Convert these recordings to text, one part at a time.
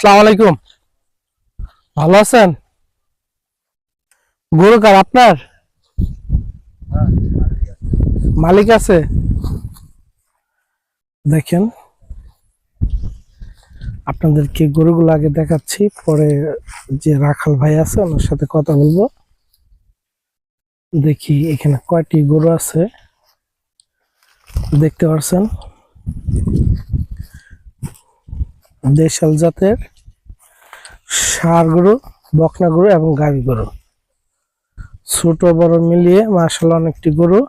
আসসালামু আলাইকুম। ভালো আছেন? গরু কার আপনার? মালিক আছে? দেখেন। আপনাদেরকে গরুগুলো আগে দেখাচ্ছি, পরে যে রাখাল ভাই আছে, ওনার সাথে কথা বলব। দেখি এখানে কয়টি গরু আছে। দেখতে পাচ্ছেন দেশাল জাতের। ষাঁড় গরু, বকনা গরু এবং গাভী গরু। ছোট, বড় মিলিয়ে মার্শাল অনেকটি গরু।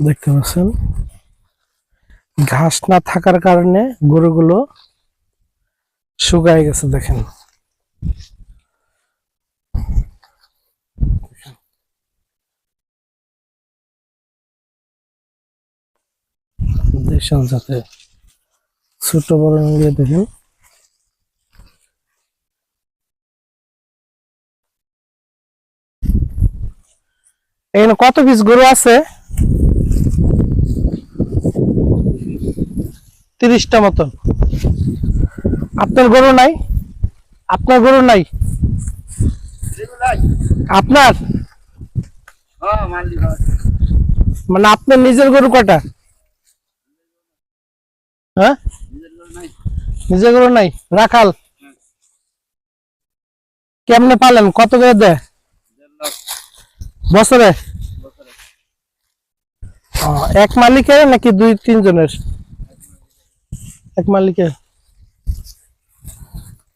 দেখতে পাচ্ছেন? ঘাস না থাকার কারণে গরুগুলো শুকায় গেছে, দেখেন। দেশাল জাতের ছোট বড় মিলিয়ে দেখেন। এখানে কত পিস গরু আছে? তিরিশটা মতন। আপনার গরু নাই? আপনার গরু নাই? আপনার? মানে আপনার নিজের গরু কটা? হ্যাঁ? গরু নাই। রাখাল। কেমনে পালেন? কত করে দেয়? বছরে? এক মালিকের নাকি দুই তিনজনের? এক মালিকের।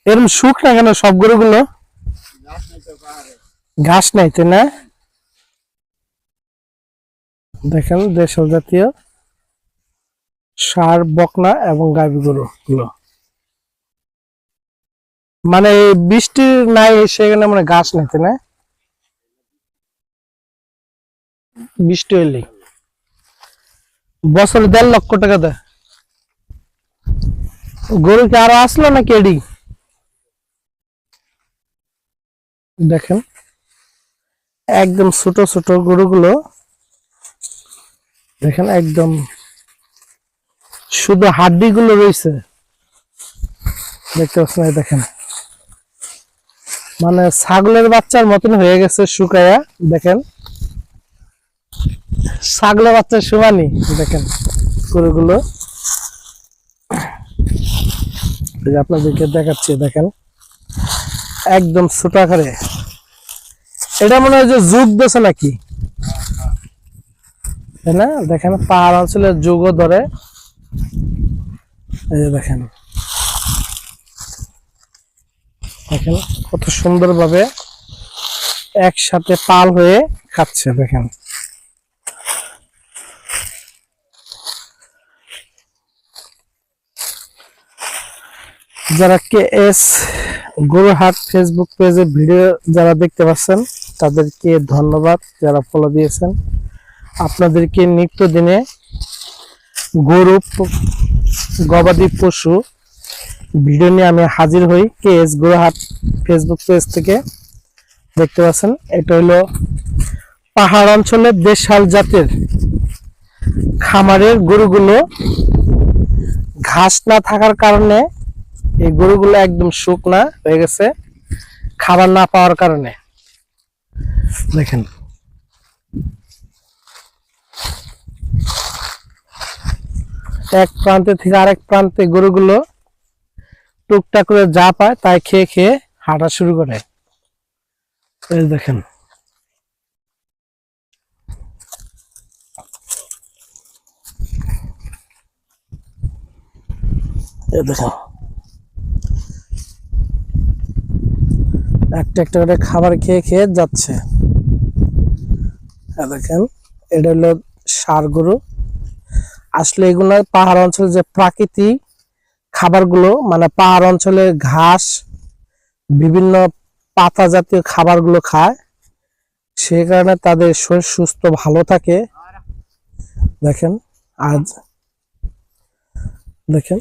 এরকম সুখ না কেন সব গরুগুলো? ঘাস নাই তাই না? দেখেন দেশাল জাতীয়। ষাঁড় বকনা এবং গাভী গরু গুলো। মানে বৃষ্টি নাই, সেখানে মানে গাছ নিতে না? বৃষ্টি হইলেই বছরে দেড় লক্ষ টাকা দেয়। গরু কি আরও আসলো না কেডি দেখেন। একদম ছোট ছোট গরুগুলো। দেখেন, একদম শুধু হাড্ডি গুলো রয়েছে। দেখতে পাচ্ছেন দেখেন। মানে ছাগলের বাচ্চার মতন হয়ে গেছে শুকায়া, দেখেন। ছাগলের বাচ্চার সমানই দেখেন গরুগুলো। আপনাদেরকে দেখাচ্ছি, দেখেন। একদম ছোট আকারে। এটা মনে হয় যে যুগ দেশে নাকি? তাই না? দেখেন, পাহাড় অঞ্চলের যুগও ধরে। এই যে দেখেন। দেখেন কত সুন্দরভাবে একসাথে পাল হয়ে খাচ্ছে, দেখেন। যারা কে এস গরুহাট ফেসবুক পেজে ভিডিও যারা দেখতে পাচ্ছেন, তাদেরকে ধন্যবাদ যারা ফলো দিয়েছেন। আপনাদেরকে নিত্যদিনে গরু গবাদি পশু। ভিডিও নিয়ে আমি হাজির হই K S Goruhat Facebook page থেকে। দেখতে পাচ্ছেন, এটা হলো পাহাড় অঞ্চলের দেশাল জাতের খামারের গরুগুলো। ঘাস না থাকার কারণে এই গরুগুলো একদম শুকনা হয়ে গেছে, খাবার না পাওয়ার কারণে। দেখেন এক প্রান্তে থেকে আরেক প্রান্তে গরুগুলো টুকটাক করে যা পায়, তাই খেয়ে খেয়ে হাঁটা শুরু করে। দেখেন। একটা একটা করে খাবার খেয়ে খেয়ে যাচ্ছে। দেখেন, এটা হলো সার গরু। আসলে এগুলো পাহাড় অঞ্চলে যে প্রাকৃতিক খাবারগুলো মানে পাহাড় অঞ্চলে ঘাস, বিভিন্ন পাতা জাতীয় খাবারগুলো খায়, সে কারণে তাদের শরীর সুস্থ, ভালো থাকে। দেখেন, আজ দেখেন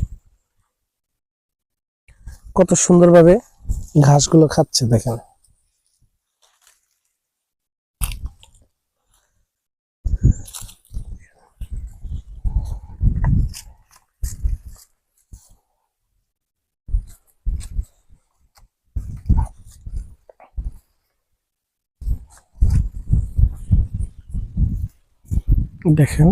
কত সুন্দরভাবে ঘাসগুলো খাচ্ছে, দেখেন। দেখেন।